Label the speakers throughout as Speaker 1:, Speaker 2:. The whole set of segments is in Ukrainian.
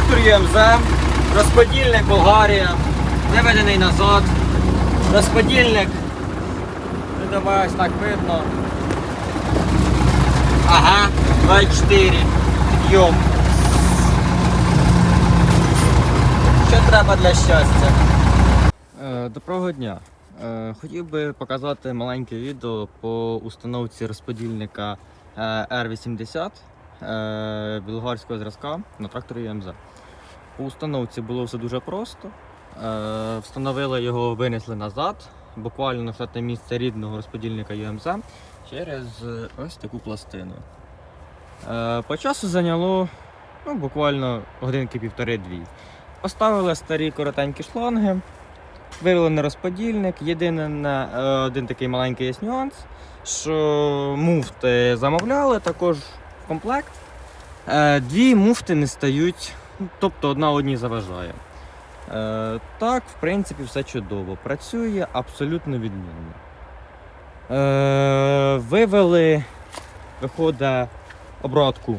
Speaker 1: Трактор ЮМЗ, розподільник Болгарія, виведений назад. Розподільник. Ну, давай так видно. Ага, 24. Підйом. Що треба для щастя? Е, Доброго дня. Е, Хотів би показати маленьке відео по установці розподільника е, R80 е, зразка на тракторі ЮМЗ. По установці було все дуже просто. Е, Встановили його, винесли назад, буквально на місце рідного розподільника ЮМЗ через е, ось таку пластину. Е, По часу зайняло ну, буквально годинки півтори-дві. Поставили старі коротенькі шланги, вивели на розподільник. Єдине на е, один такий маленький є нюанс, що муфти замовляли також комплект. Е, Дві муфти не стають, ну, тобто одна одній заважає. Е, Так, в принципі, все чудово. Працює абсолютно відмінно. Е, Вивели, виходить, обратку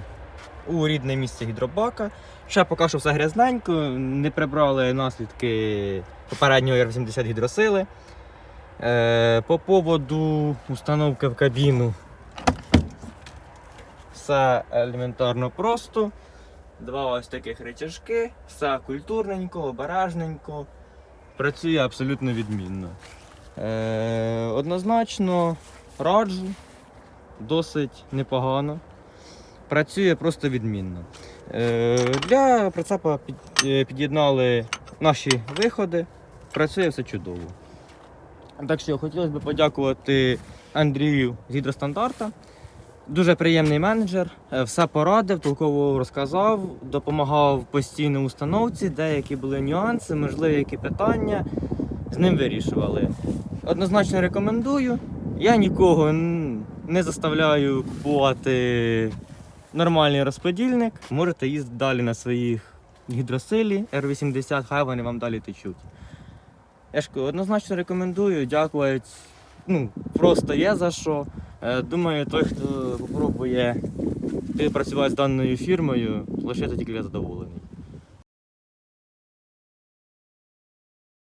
Speaker 1: у рідне місце гідробака. Ще поки що все грязненько, не прибрали наслідки попереднього R80 гідросили. По поводу установки в кабіну. Все елементарно просто. Два ось таких речашки, все культурненько, обережненько. Працює абсолютно відмінно. Е, однозначно раджу, досить непогано. Працює просто відмінно. Е, Для прицепа е, під'єднали наші виходи. Працює все чудово. Так що хотілося б подякувати Андрію з гідростандарта. Дуже приємний менеджер, е, все порадив, толково розказав, допомагав постійно установці, деякі були нюанси, можливі які питання з ним вирішували. Однозначно рекомендую. Я нікого не заставляю купувати нормальний розподільник. Можете їздити далі на своїх гідросилі R80, хай вони вам далі течуть. Я ж однозначно рекомендую, дякувати. Ну, просто є за що. Е, Думаю, той, хто спробує співпрацювати з даною фірмою, лишиться тільки задоволений.